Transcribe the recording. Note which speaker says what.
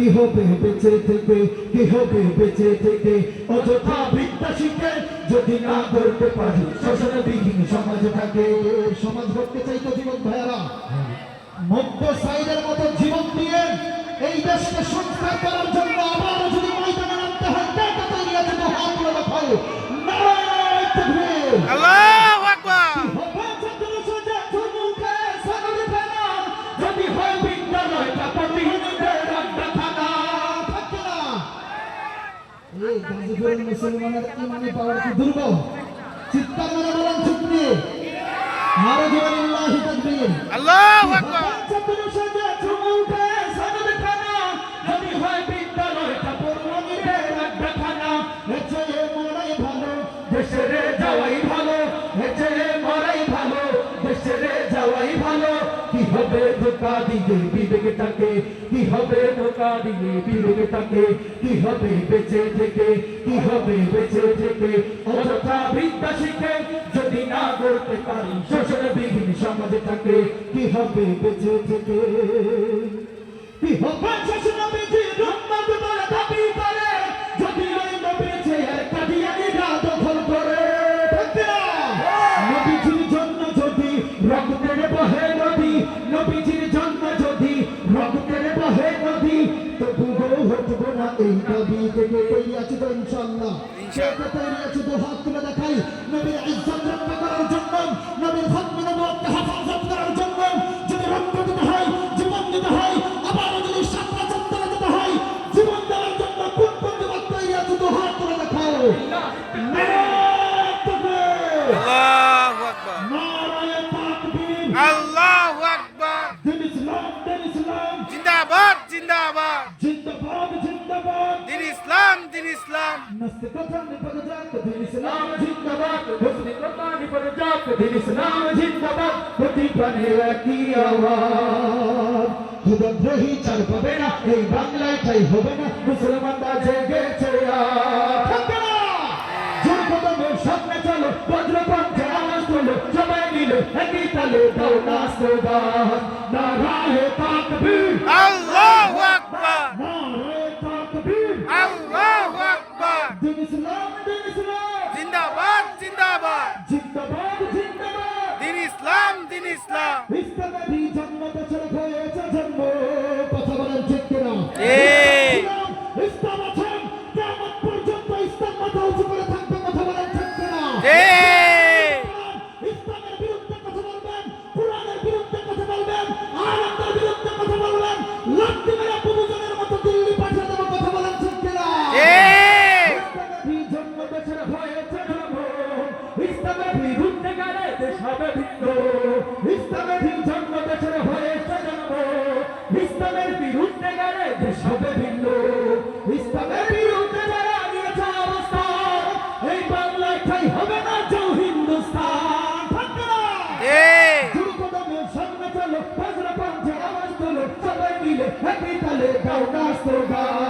Speaker 1: কি হবে বেঁচে থেকে কি হবে বেঁচে থেকে অযথা বিদ্যা যদি না করতে পারি শোষণ বিহীন সমাজ থাকে সমাজ করতে চাইতো জীবন ভাইয়ারা মধ্য সাইডের মতো জীবন দিয়ে এই দেশকে সংস্কার করার জন্য আবারও গাজীপুরের মুসলমানের ইমানি পাওয়ার কি দুর্বল? চিৎকার মেরে বলেন নিয়ে। আরও জোরে আল্লাহ তাকবীর
Speaker 2: আল্লাহু আকবার।
Speaker 1: যদি হয় হবে ধোকা দিয়ে বিবেকটাকে কি হবে ধোকা দিয়ে বিবেকটাকে কি হবে বেঁচে থেকে, কি হবে বেঁচে থেকে? অযথা বিদ্যা শিখে যদি না করতে পারি, শোষণ বিহীন সমাজটাকে কি হবে বেঁচে থেকে? কি হবে শোষণ বিহীন আছে তো ইনশাল্লাহ কে তৈরি আছে তো হাত তুলে দেখাই নবীর ইজ্জত দিন ইসলাম नस्त कथन पर जात दिन इस्लाम जिंदाबाद हुस्न कथन पर जात दिन इस्लाम जिंदाबाद প্রতি প্রাণে একই আওয়াজ খুদগ্রহী চাল পাবে না এই বাংলায় ঠাই হবে না মুসলমানরা জেগেছে আজ। থাকবে না। জোর কদমের সামনে চলো বজ্রকণ্ঠে আওয়াজ তোলো সবাই মিলে একই তালে দাও না স্লোগান নারায়ে তাকবীর ইসলাম হবে ভিন্ন। ইসলামেরই জন্ম দেশের জন্ম। ইসলামের বিরুদ্ধে গেলে দেশ হবে ভিন্ন। ইসলামের বিরুদ্ধে যারা নিয়েছে অবস্থান, এই বাংলায় ঠাঁই হবে না হিন্দুস্তান। সামনে চলো, আওয়াজ তোলো, সবাই মিলে একই তালে গাও না স্লোগান। নারায়ে